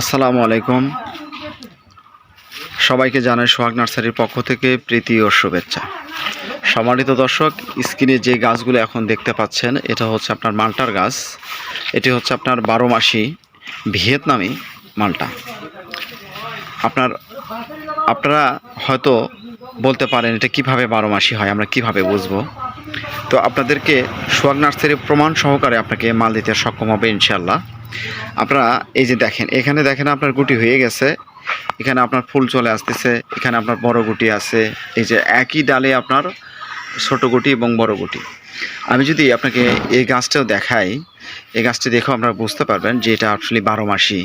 আসসালামু আলাইকুম। সবাইকে জানাই সোহাগ নার্সারির পক্ষ থেকে প্রীতি ও শুভেচ্ছা। সম্মানিত দর্শক, স্ক্রিনে যে গাছগুলো এখন দেখতে পাচ্ছেন, এটা হচ্ছে আপনার মাল্টার গাছ। এটি হচ্ছে আপনার বারো মাসি ভিয়েতনামি মাল্টা। আপনার, আপনারা হয়তো বলতে পারেন এটা কীভাবে বারো মাসি হয়, আমরা কীভাবে বুঝব? তো আপনাদেরকে সোহাগ নার্সারির প্রমাণ সহকারে আপনাকে মাল দিতে সক্ষম হবে ইনশাল্লাহ আপনারা এই যে দেখেন, এখানে দেখেন আপনার গুটি হয়ে গেছে। এখানে আপনার ফুল চলে আসতেছে, এখানে আপনার বড় গুটি আছে। এই যে একই ডালে আপনার ছোট গুটি এবং বড় গুটি। আমি যদি আপনাকে এই গাছটাও দেখাই, এই গাছটি দেখেও আপনারা বুঝতে পারবেন যে এটা আসলে বারো মাসি।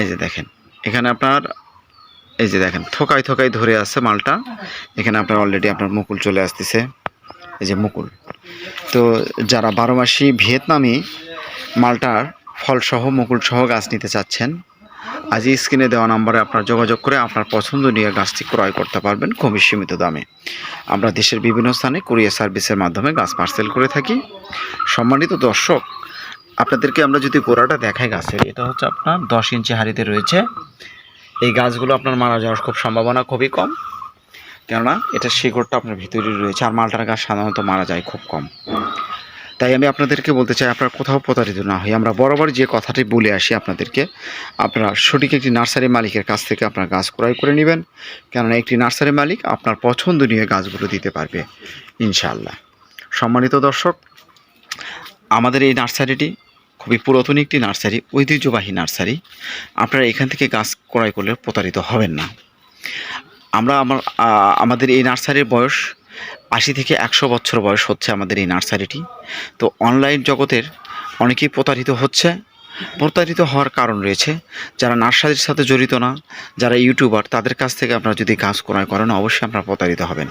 এই যে দেখেন, এখানে আপনার, এই যে দেখেন, থোকায় থোকায় ধরে আছে মালটা। এখানে আপনার অলরেডি আপনার মুকুল চলে আসতেছে। এই যে মুকুল। তো যারা বারো মাসি ভিয়েতনামি মালটার ফলসহ মুকুলসহ গাছ নিতে চাচ্ছেন। আজই স্ক্রিনে দেওয়া নম্বরে আপনার যোগাযোগ করে আপনার পছন্দনীয় গাছটি ক্রয় করতে পারবেন খুবই সীমিত দামে। আমরা দেশের বিভিন্ন স্থানে কুরিয়ার সার্ভিসের মাধ্যমে গাছ পার্সেল করে থাকি। সম্মানিত দর্শক, আপনাদেরকে আমরা যদি গোড়াটা দেখাই গাছের, এটা হচ্ছে আপনার দশ ইঞ্চি হাড়িতে রয়েছে। এই গাছগুলো আপনার মারা যাওয়ার খুব সম্ভাবনা খুবই কম। কেননা, এটা শিকড়টা আপনার ভিতরেই রয়েছে আর মালটার গাছ সাধারণত মারা যায় খুব কম। তাই আমি আপনাদেরকে বলতে চাই, আপনারা কোথাও প্রতারিত না হই আমরা বরাবর যে কথাটি বলে আসি আপনাদেরকে, আপনারা সঠিক একটি নার্সারি মালিকের কাছ থেকে আপনার গাছ ক্রয় করে নেবেন। কেননা একটি নার্সারি মালিক আপনার পছন্দনীয় গাছগুলো দিতে পারবে, ইনশাআল্লাহ। সম্মানিত দর্শক, আমাদের এই নার্সারিটি খুবই পুরাতন একটি নার্সারি, ঐতিহ্যবাহী নার্সারি। আপনারা এখান থেকে গাছ ক্রয় করলে প্রতারিত হবেন না। আমরা আমার আমাদের এই নার্সারির বয়স আশি থেকে একশো বছর বয়স হচ্ছে আমাদের এই নার্সারিটি। তো অনলাইন জগতের অনেকেই প্রতারিত হচ্ছে, প্রতারিত হওয়ার কারণ রয়েছে। যারা নার্সারির সাথে জড়িত না, যারা ইউটিউবার, তাদের কাছ থেকে আপনারা যদি গাছ ক্রয় করেন, অবশ্যই আপনারা প্রতারিত হবেন।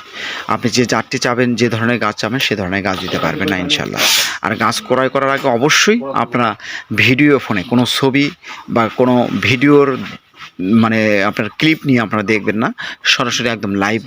আপনি যে জাতটি চাবেন, যে ধরনের গাছ চাবেন, সে ধরনের গাছ দিতে পারবেন না ইনশাল্লাহ আর গাছ ক্রয় করার আগে অবশ্যই আপনারা ভিডিও ফোনে কোনো ছবি বা কোনো ভিডিওর মানে আপনার ক্লিপ নিয়ে আপনারা দেখবেন না, সরাসরি একদম লাইভ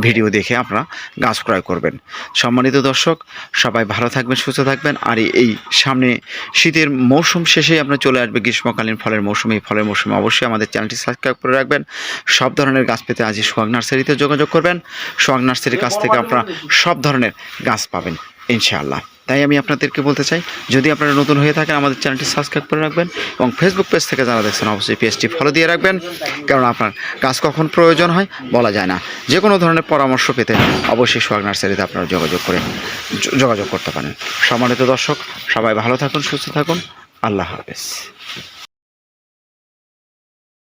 ভিডিও দেখে আপনারা গাছ ক্রয় করবেন। সম্মানিত দর্শক, সবাই ভালো থাকবেন, সুস্থ থাকবেন, আর এই- সামনে শীতের মৌসুম শেষে আপনার চলে আসবে গ্রীষ্মকালীন ফলের মৌসুম। এই ফলের মৌসুমে অবশ্যই আমাদের চ্যানেলটি সাবস্ক্রাইব করে রাখবেন। সব ধরনের গাছ পেতে আজই সোহাগ নার্সারিতে যোগাযোগ করবেন। সোহাগ নার্সারির কাছ থেকে আপনারা সব ধরনের গাছ পাবেন। ইনশাআল্লাহ। তাই আমি আপনাদেরকে বলতে চাই, যদি আপনারা নতুন হয়ে থাকেন, আমাদের চ্যানেলটি সাবস্ক্রাইব করে রাখবেন এবং ফেসবুক পেজ থেকে যারা দেখছেন, অবশ্যই পেজটি ফলো দিয়ে রাখবেন, কারণ আপনার কাজ কখন প্রয়োজন হয় বলা যায় না। যে কোনো ধরনের পরামর্শ পেতে অবশ্যই সোহাগ নার্সারিতে আপনারা যোগাযোগ করে যোগাযোগ করতে পারেন। সম্মানিত দর্শক, সবাই ভালো থাকুন, সুস্থ থাকুন। আল্লাহ হাফেজ।